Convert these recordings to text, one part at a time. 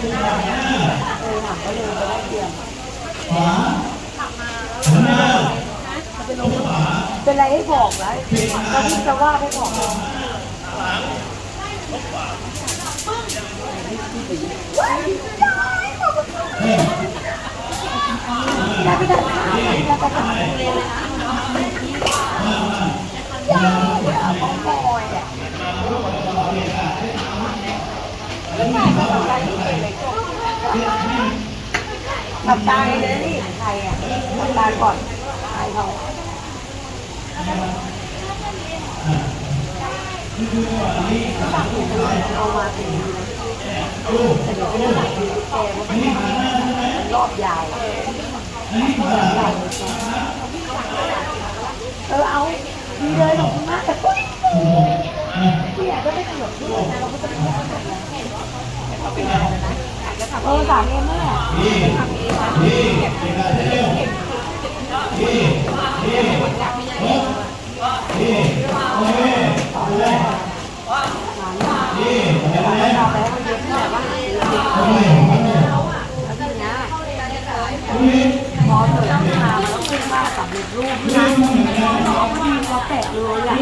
เออหนังก็เลยไปได้เตรียมขวาหันหน้าเป็นไรให้บอกนะก็พี่จะว่าให้บอกอย่าไปดันขาอย่าไปดันเลยนะอย่าอย่าของบอยอะไม่ใช่ก็ แบบอะไรที่เป็นเลยก็ทำตาเลยนี่ใครอะทำตาก่อนใครเขาเอามาเป็นแต่เดี๋ยวไม่ได้หลังแกว่ามันรอบยาวเออเอาดีเลยขอบคุณมากพี่อยากก็ไม่ เกือบด้วยนะเราก็จะไม่ได้ทำแล้วเอสามเอ็มแม่นี่นี่เวลาเที่ยวนี่นี่หกนี่โอเคนี่เห็นไหมเราไปให้มันเยอะแต่ว่าทำไมของมันเนี่ยแล้วทีเนี้ยนี่พอเกิดขึ้นมามันก็ขึ้นมาสำเร็จรูปนะเราไม่ดีเราแตะเลยอะ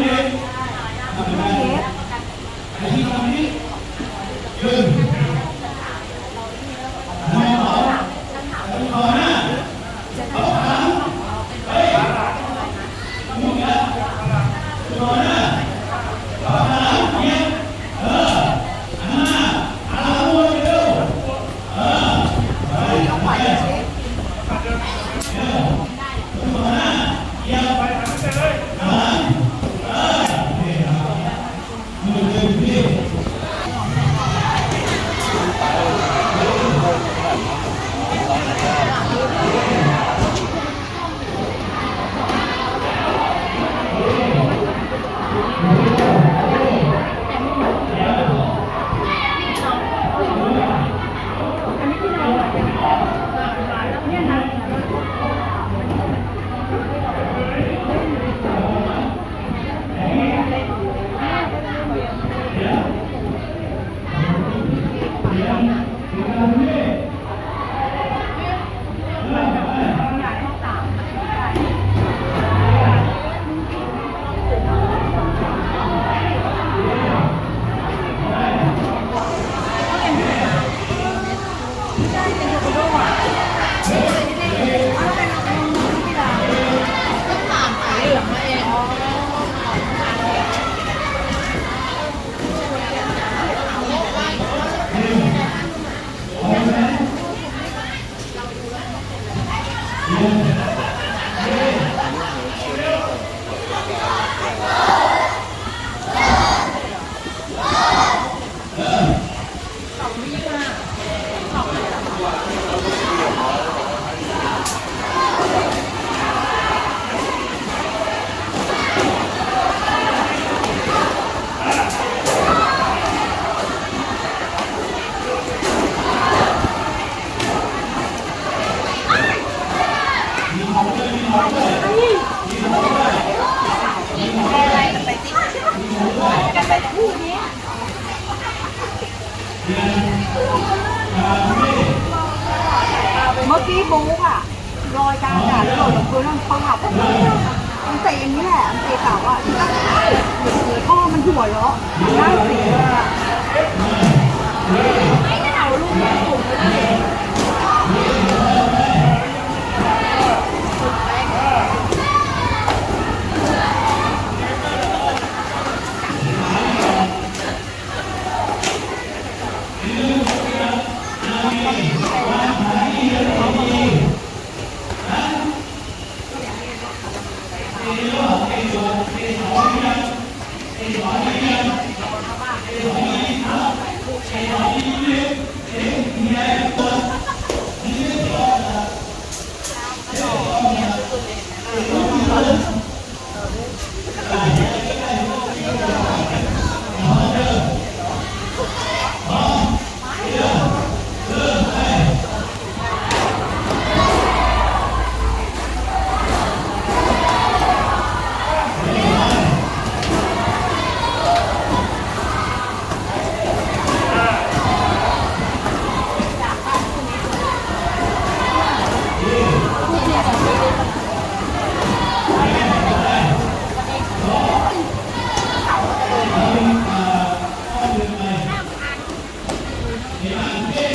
มื่อกี้บู๊ค่ะรอยกลางด่าแล้วหล่นลงพื้นมันปาดมันเตะอย่างนี้แหละมันเตะเก่าอะพ่อมันหัวเราะน่าเสีย Yeah.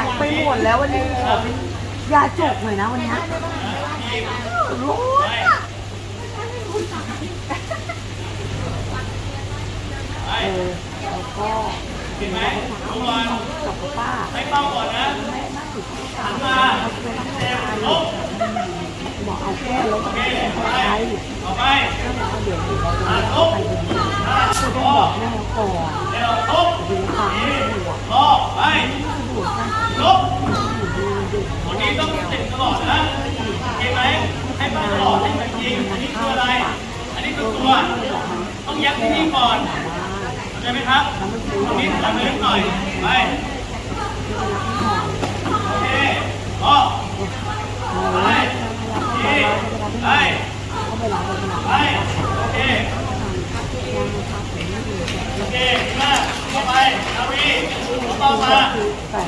ายเปียกไปหมดแล้ววันนี้ขอเป็นยาจุกหน่อยนะวันนี้ร้อนอะเออแล้วก็เห็นไหมกับป้าไม่ต้องก่อนนะไม่ไม่ถึงหันมาเอาบอเอาแค่แล้วก็ไม่ใช้ต่อไปเอาเดี๋ยวเดี๋ยวหันไปทุบดูหันจะทุได้บบอกแม่ก่อนเดี๋ยวทุบดูความไม่สะดวกรอไป สะดวกวันนี้ต้องเติดตลอดนะเห็นไหมให้มันตลอดให้มันยิงอันนี้คืออะไร อันนี้คือตัว ต้องยัดที่นี่ก่อนเข้าใจไหมครับตรงนี้ทำลึกหน่อย ไป โอเครอไปไปไปไป โอเค โอเคมา เข้าไปนาวีต่อมาใส่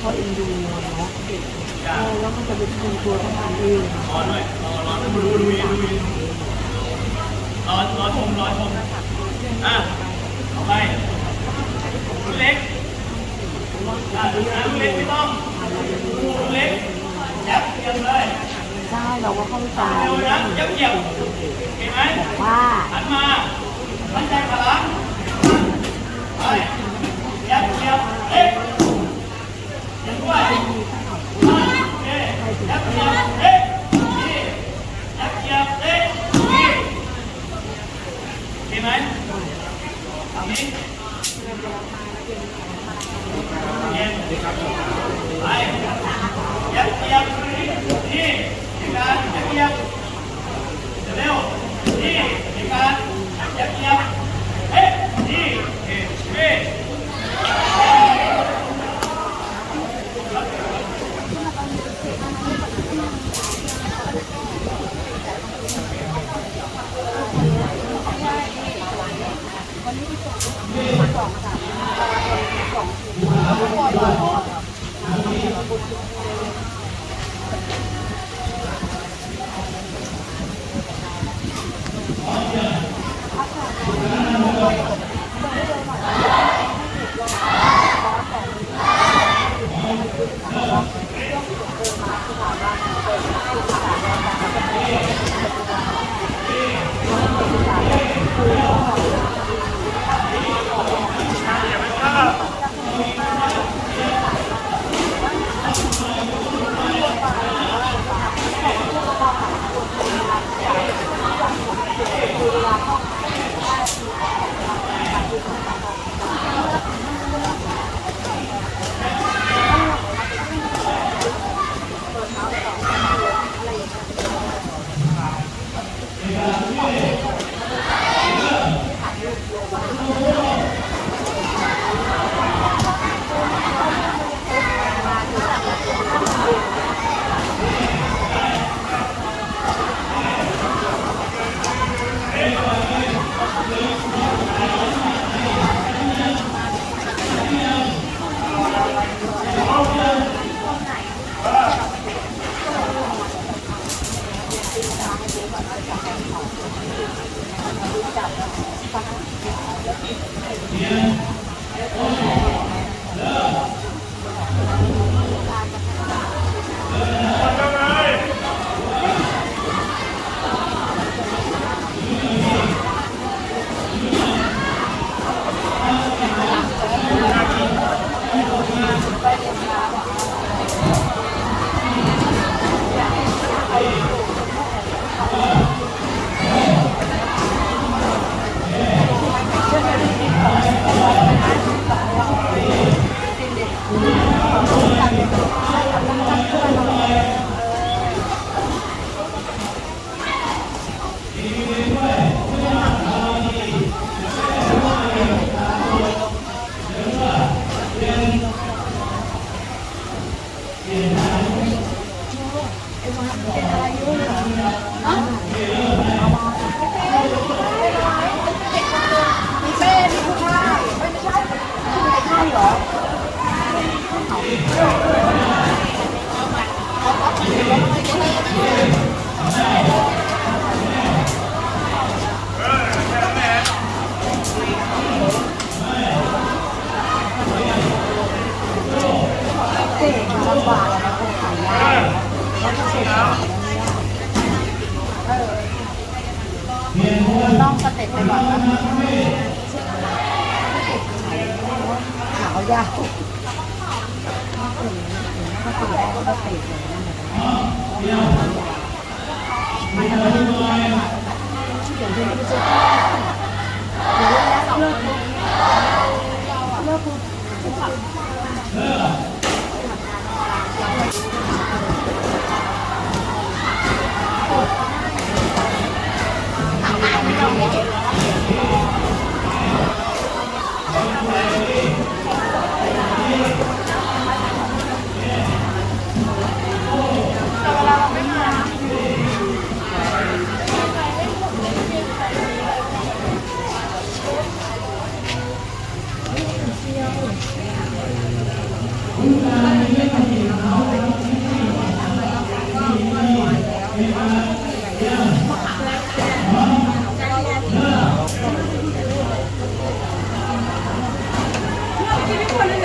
พอเอ็นดูเนาะเด็กแล้วมันจะเป็นตัวทำงานเองรอหน่อยรอรอดูดูดูดูดูรอรอชมรอชมอะเอาไปรุ่นเล็กอะรุ่นเล็กไม่ต้องรุ่นเล็กยับเยียบเลย ใช่เราก็เข้าใจเร็วนะยับเยียบเห็นไหมว่าหันมามั่นใจพลัง ฮัละมันทำให้ดูเดี๋ยวดูไม่ใช่เดี๋ยวแล้วเลิก